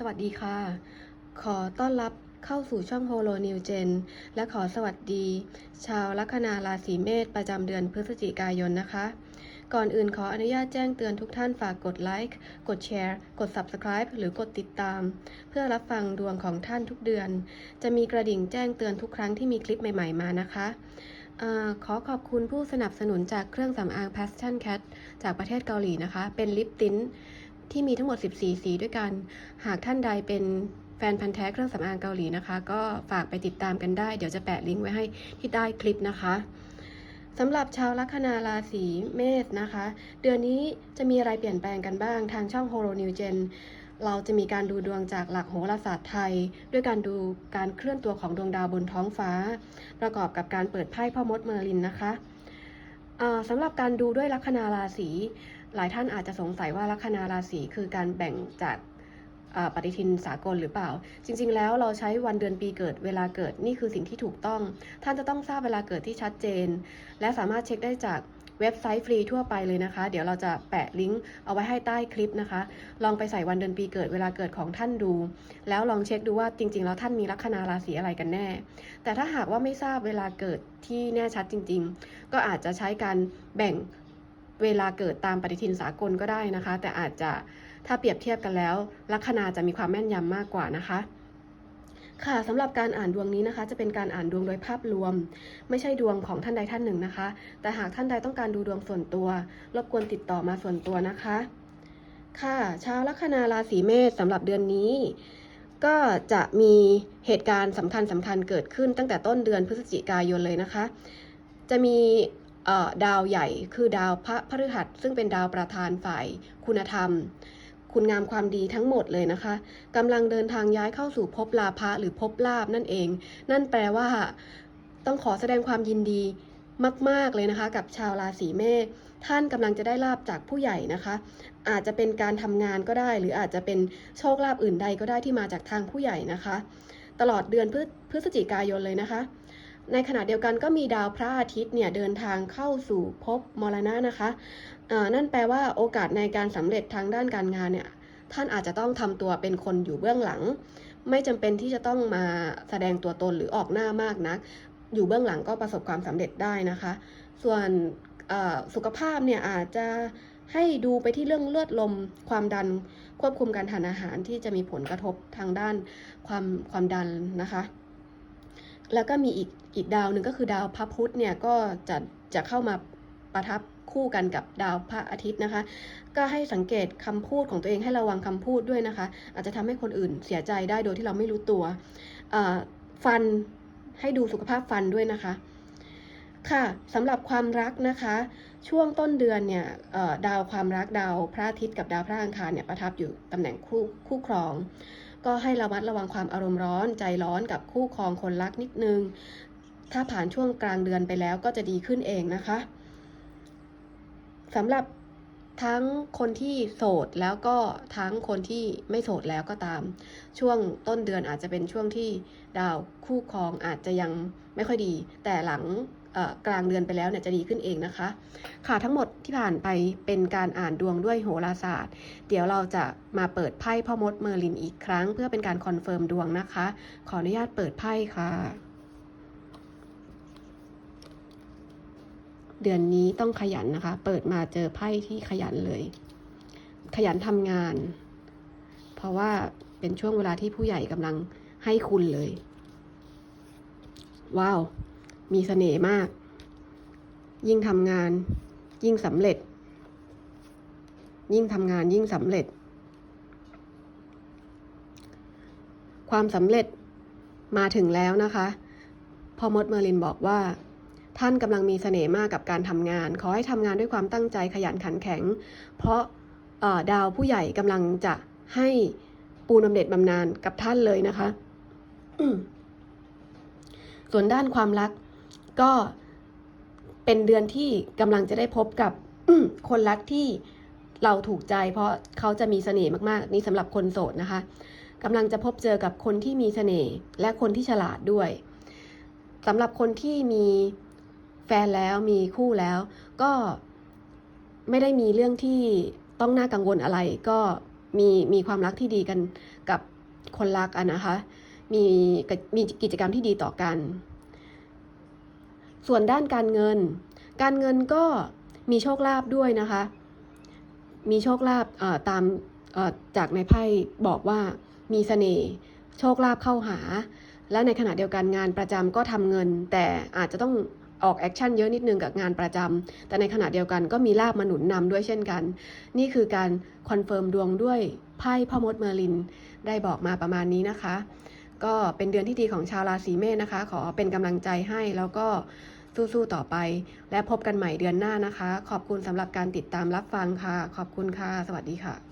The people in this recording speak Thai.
สวัสดีค่ะ ขอต้อนรับเข้าสู่ช่อง Holo New Gen และขอสวัสดี ชาวลัคนาราศีเมษประจำเดือนพฤศจิกายนนะคะ ก่อนอื่นขออนุญาตแจ้งเตือนทุกท่านฝากกดไลค์ กดแชร์ กด Subscribe หรือกดติดตาม เพื่อรับฟังดวงของท่านทุกเดือน จะมีกระดิ่งแจ้งเตือนทุกครั้งที่มีคลิปใหม่ๆมานะคะอขอขอบคุณผู้สนับสนุนจากเครื่องสำอาง Passion Cat จากประเทศเกาหลีนะคะ เป็นลิปติ้น ที่มีทั้งหมด 14 สีด้วยกัน หากท่านใดเป็นแฟนพันธ์แท้เครื่องสำอางเกาหลีนะคะ ก็ฝากไปติดตามกันได้ เดี๋ยวจะแปะลิงก์ไว้ให้ที่ใต้คลิปนะคะสำหรับชาวลัคนาราศีเมษนะคะ เดือนนี้จะมีอะไรเปลี่ยนแปลงกันบ้างทางช่อง Holo New Gen เราจะมีการดูดวงจากหลักโหราศาสตร์ไทย ด้วยการดูการเคลื่อนตัวของดวงดาวบนท้องฟ้า ประกอบกับการเปิดไพ่พ่อมดเมอร์ลินนะคะ สำหรับการดูด้วยลัคนาราศีหลายท่านอาจจะสงสัยว่าลัคนาราศีคือการแบ่งจากปฏิทินสากลหรือเปล่า จริง ๆ แล้วเราใช้วันเดือนปีเกิดเวลาเกิดนี่คือสิ่งที่ถูกต้อง ท่านจะต้องทราบเวลาเกิดที่ชัดเจน และสามารถเช็คได้จาก เว็บไซต์ฟรีทั่วไปเลยนะคะ เดี๋ยวเราจะแปะลิงก์เอาไว้ให้ใต้คลิปนะคะ ลองไปใส่วันเดือนปีเกิดเวลาเกิดของท่านดู แล้วลองเช็คดูว่าจริง ๆ แล้วท่านมีลัคนาราศีอะไรกันแน่ แต่ถ้าหากว่าไม่ทราบเวลาเกิดที่แน่ชัดจริง ๆ ก็อาจจะใช้การแบ่งเวลาเกิดตามปฏิทินสากลก็ได้นะคะ แต่อาจจะถ้าเปรียบเทียบกันแล้ว ลัคนาจะมีความแม่นยำมากกว่านะคะ ค่ะสำหรับการอ่านดวงนี้นะคะ จะเป็นการอ่านดวงโดยภาพรวม ไม่ใช่ดวงของท่านใดท่านหนึ่งนะคะ แต่หากท่านใดต้องการดูดวงส่วนตัว รบกวนติดต่อมาส่วนตัวนะคะ ค่ะชาวลัคนาราศีเมษสำหรับเดือนนี้ ก็จะมีเหตุการณ์สำคัญสำคัญเกิดขึ้นตั้งแต่ต้นเดือนพฤศจิกายนเลยนะคะ จะมีดาวใหญ่คือดาวพระพฤหัส ซึ่งเป็นดาวประธานฝ่ายคุณธรรม คุณงามความดีทั้งหมดเลยนะคะกำลังเดินทางย้ายเข้าสู่ภพลาภะหรือภพลาบนั่นเอง นั่นแปลว่าต้องขอแสดงความยินดีมาก ๆ เลยนะคะ กับชาวราศีเมษท่านกำลังจะได้ลาบจากผู้ใหญ่นะคะ อาจจะเป็นการทำงานก็ได้ หรืออาจจะเป็นโชคลาภอื่นใดก็ได้ที่มาจากทางผู้ใหญ่นะคะ ตลอดเดือนพฤศจิกายนเลยนะคะ ในขณะเดียวกันก็มีดาวพระอาทิตย์เนี่ยเดินทางเข้าสู่ภพมรณะนะคะ นั่นแปลว่าโอกาสในการสำเร็จทางด้านการงานเนี่ยท่านอาจจะต้องทำตัวเป็นคนอยู่เบื้องหลัง ไม่จำเป็นที่จะต้องมาแสดงตัวตนหรือออกหน้ามากนัก อยู่เบื้องหลังก็ประสบความสำเร็จได้นะคะ ส่วนสุขภาพเนี่ยอาจจะให้ดูไปที่เรื่องเลือดลม ความดันควบคุมการทานอาหารที่จะมีผลกระทบทางด้านความความดันนะคะ แล้วก็มีอีกอีกดาวหนึ่งก็คือดาวพระพุธเนี่ยก็จะจะเข้ามาประทับ คู่กันกับดาวพระอาทิตย์นะคะ ก็ให้สังเกตคำพูดของตัวเองให้ระวังคำพูดด้วยนะคะ อาจจะทำให้คนอื่นเสียใจได้โดยที่เราไม่รู้ตัวฟันให้ดูสุขภาพฟันด้วยนะคะ ค่ะสำหรับความรักนะคะ ช่วงต้นเดือนเนี่ยดาวความรักดาวพระอาทิตย์กับดาวพระอังคารเนี่ยประทับอยู่ตำแหน่งคู่คู่ครอง ก็ให้ระมัดระวังความอารมณ์ร้อนใจร้อนกับคู่ครองคนรักนิดนึง ถ้าผ่านช่วงกลางเดือนไปแล้วก็จะดีขึ้นเองนะคะ สำหรับทั้งคนที่โสดแล้วก็ทั้งคนที่ไม่โสดแล้วก็ตาม ช่วงต้นเดือนอาจจะเป็นช่วงที่ดาวคู่ครองอาจจะยังไม่ค่อยดี แต่หลังกลางเดือนไปแล้วเนี่ยจะดีขึ้นเองนะคะ ค่ะทั้งหมดที่ผ่านไปเป็นการอ่านดวงด้วยโหราศาสตร์ เดี๋ยวเราจะมาเปิดไพ่พ่อมดเมอร์ลินอีกครั้ง เพื่อเป็นการคอนเฟิร์มดวงนะคะ ขออนุญาตเปิดไพ่ค่ะ เดือนนี้ต้องขยันนะคะ เปิดมาเจอไพ่ที่ขยันเลย ขยันทำงาน เพราะว่าเป็นช่วงเวลาที่ผู้ใหญ่กำลังให้คุณเลย ว้าว มีเสน่ห์มาก ยิ่งทำงาน ยิ่งสำเร็จ ยิ่งทำงานยิ่งสำเร็จ ความสำเร็จมาถึงแล้วนะคะพ่อมดเมอร์ลินบอกว่า ท่านกำลังมีเสน่ห์มากกับการทำงาน ขอให้ทำงานด้วยความตั้งใจขยันขันแข็ง เพราะดาวผู้ใหญ่กำลังจะให้ปูนบำเหน็จบำนาญกับท่านเลยนะคะ ส่วนด้านความรักก็เป็นเดือนที่กำลังจะได้พบกับคนรักที่เราถูกใจ เพราะเขาจะมีเสน่ห์มากๆ นี่สำหรับคนโสดนะคะกำลังจะพบเจอกับคนที่มีเสน่ห์และคนที่ฉลาดด้วยสำหรับคนที่มี แฟนแล้วมีคู่แล้ว ก็ไม่ได้มีเรื่องที่ต้องน่ากังวลอะไร ก็มีมีความรักที่ดีกันกับคนรักอะนะคะ มีมีกิจกรรมที่ดีต่อกัน ส่วนด้านการเงิน การเงินก็มีโชคลาภด้วยนะคะ มีโชคลาภตามจากในไพ่บอกว่ามีเสน่ห์โชคลาภเข้าหา และในขณะเดียวกันงานประจำก็ทำเงิน แต่อาจจะต้อง ออกแอคชั่นเยอะนิดนึงกับงานประจำแต่ในขณะเดียวกันก็มีลาบมาหนุนนำด้วยเช่นกัน นี่คือการคอนเฟิร์มดวงด้วยไพ่พ่อมดเมอร์ลิน ได้บอกมาประมาณนี้นะคะ ก็เป็นเดือนที่ดีของชาวราศีเมษนะคะ ขอเป็นกำลังใจให้แล้วก็สู้ๆต่อไป และพบกันใหม่เดือนหน้านะคะ ขอบคุณสำหรับการติดตามรับฟังค่ะ ขอบคุณค่ะ สวัสดีค่ะ